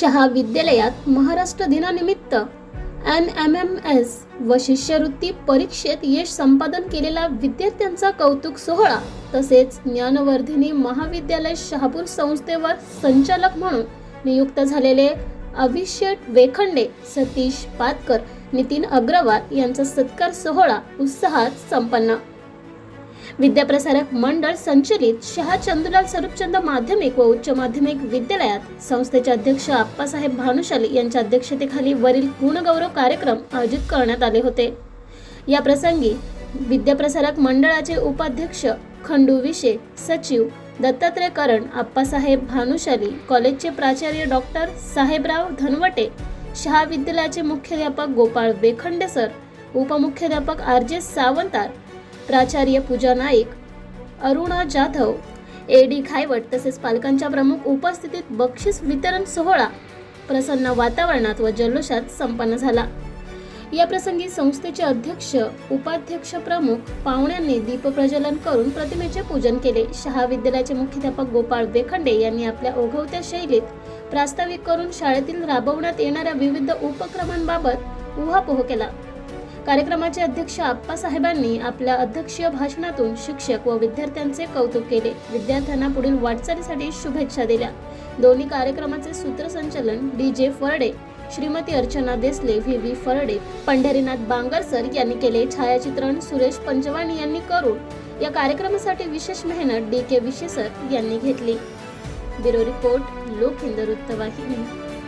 शहा विद्यालयात महाराष्ट्र दिनानिमित्त N M M S व शिष्यवृत्ती परीक्षेत यश संपादन केलेला विद्यार्थ्यांचा कौतुक सोहळा तसेच ज्ञानवर्धिनी महाविद्यालय शहापूर संस्थेवर संचालक म्हणून नियुक्त झालेले अभिषेक वेखंडे सतीश पातकर नितीन अग्रवाल यांचा सत्कार सोहळा उत्साहात संपन्न. विद्याप्रसारक मंडळ संचलित शहा चंदुलाल स्वरूपचंद माध्यमिक व उच्च माध्यमिक विद्यालयात संस्थेचे अध्यक्ष आप्पासाहेब भानुशाली यांच्या अध्यक्षतेखाली वरील गुणगौरव कार्यक्रम आयोजित करण्यात आले होते. या प्रसंगी विद्याप्रसारक मंडळाचे उपाध्यक्ष खंडू विशे सचिव दत्तात्रय करण आप्पासाहेब भानुशाली कॉलेजचे प्राचार्य डॉक्टर साहेबराव धनवटे शहा विद्यालयाचे मुख्याध्यापक गोपाळ बेखंडे सर उपमुख्याध्यापक आर जे सावंतार प्राचार्य पूजा नाईक अरुणा जाधव ए डी खायवट तसेच पालकांच्या प्रमुख उपस्थितीत बक्षीस वितरण सोहळा प्रसन्न वातावरणात व जल्लोषात संपन्न झाला. या प्रसंगी संस्थेचे अध्यक्ष उपाध्यक्ष प्रमुख पाहुण्यांनी दीपप्रज्वलन करून प्रतिमेचे पूजन केले. शहा विद्यालयाचे मुख्याध्यापक गोपाळ वेखंडे यांनी आपल्या ओघवत्या शैलीत प्रास्ताविक करून शाळेतील राबवण्यात येणाऱ्या विविध उपक्रमांबाबत उहापोह केला. कार्यक्रमाचे अध्यक्ष आप्पासाहेबांनी आपल्या अध्यक्षीय भाषणातून शिक्षक व विद्यार्थ्यांचे कौतुक केले. विद्यार्थ्यांना पुढील वाटचालीसाठी शुभेच्छा दिल्या. दोन्ही कार्यक्रमाचे सूत्रसंचालन D J Farde Shrimati Archana Desale V V Farde Pandharinath बांगरसर यांनी केले. छायाचित्रण सुरेश पंचवाणी यांनी करून या कार्यक्रमासाठी विशेष मेहनत डी के विशेसर यांनी घेतली. ब्युरो रिपोर्ट लोक हिंद वृत्तवाहिनी